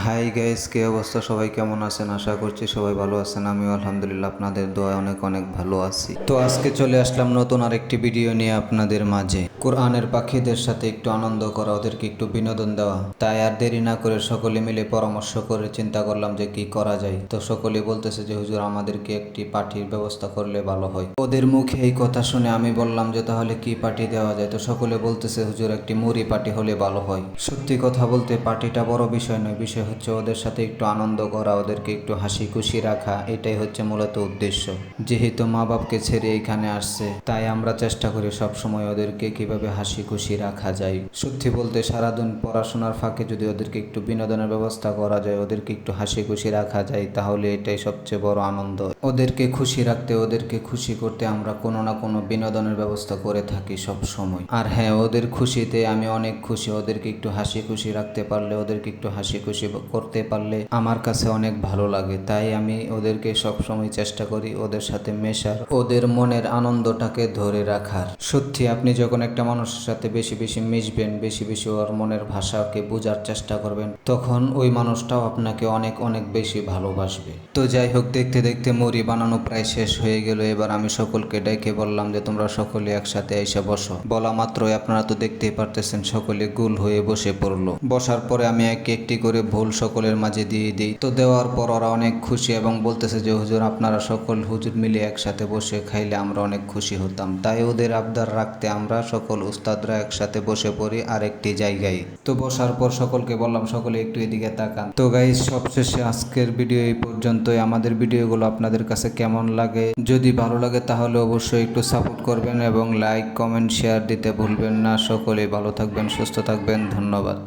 Hi guys কি অবস্থা? সবাই কেমন আছেন? আশা করছি সবাই ভালো আছেন। আমিও আলহামদুলিল্লাহ আপনাদের দোয়া অনেক অনেক ভালো আছি। তো আজকে চলে আসলাম নতুন আরেকটি ভিডিও নিয়ে আপনাদের মাঝে। কোরআনের পাখিদের সাথে একটু আনন্দ করা, ওদেরকে একটু বিনোদন দেওয়া। তাই আর দেরি না করে সকলে মিলে পরামর্শ করে চিন্তা করলাম যে কি করা যায়। তো সকলে বলতেছে যে, হুজুর, আমাদেরকে একটি পার্টির ব্যবস্থা করলে ভালো হয়। ওদের মুখে এই কথা শুনে আমি বললাম যে, তাহলে কি পার্টি দেওয়া যায়? তো সকলে বলতেছে, হুজুর, একটি মুড়ি পার্টি হলে ভালো হয়। সত্যি কথা বলতে পার্টিটা বড় বিষয় নয়, বিষয় হচ্ছে ওদের সাথে একটু আনন্দ করা, ওদেরকে একটু হাসি খুশি রাখা, এটাই হচ্ছে মূলত উদ্দেশ্য। যেহেতু মা বাপকে ছেড়ে এখানে আসছে, তাই আমরা চেষ্টা করি সব সময় ওদেরকে কীভাবে হাসি খুশি রাখা যায়। সত্যি বলতে সারাদিন পড়াশোনার ফাঁকে যদি ওদেরকে একটু বিনোদনের ব্যবস্থা করা যায়, ওদেরকে একটু হাসি খুশি রাখা যায়, তাহলে এটাই সবচেয়ে বড় আনন্দ। ওদেরকে খুশি রাখতে, ওদেরকে খুশি করতে আমরা কোনো না কোনো বিনোদনের ব্যবস্থা করে থাকি সব সময় আর হ্যাঁ ওদের খুশিতে আমি অনেক খুশি, ওদেরকে একটু হাসি খুশি রাখতে পারলে, ওদেরকে একটু হাসি খুশি করতে পারলে আমার কাছে অনেক ভালো লাগে। তাই আমি ওদেরকে সব সময় চেষ্টা করি ওদের সাথে মেশার, ওদের মনের আনন্দটাকে ধরে রাখার। সত্যি, আপনি যখন একটা মানুষের সাথে বেশি বেশি মিশবেন, বেশি বেশি ওর মনের ভাষাকে বোঝার চেষ্টা করবেন, তখন ওই মানুষটাও আপনাকে অনেক অনেক বেশি ভালোবাসবে। তো যাই হোক, দেখতে দেখতে মুড়ি বানানো প্রায় শেষ হয়ে গেল। এবার আমি সকলকে ডেকে বললাম যে, তোমরা সকলে একসাথে এসে বসো। বলা মাত্রই আপনারা তো দেখতেই পারতেছেন, সকলে গুল হয়ে বসে পড়ল। বসার পরে আমি এক একটি করে ভুল সকলের মাঝে দিয়ে দিই। তো দেওয়ার পর ওরা অনেক খুশি এবং বলতেছে যে, হুজুর, আপনারা সকল হুজুর মিলে একসাথে বসে খাইলে আমরা অনেক খুশি হতাম। তাই ওদের আবদার রাখতে আমরা সকল উস্তাদরা একসাথে বসে পড়ি আরেকটি জায়গায়। তো বসার পর সকলকে বললাম, সকলে একটু এদিকে তাকান। তো গাইজ সবশেষে আজকের ভিডিও এই পর্যন্তই। আমাদের ভিডিওগুলো আপনাদের কাছে কেমন লাগে? যদি ভালো লাগে তাহলে অবশ্যই একটু সাপোর্ট করবেন এবং লাইক কমেন্ট শেয়ার দিতে ভুলবেন না। সকলেই ভালো থাকবেন, সুস্থ থাকবেন। ধন্যবাদ।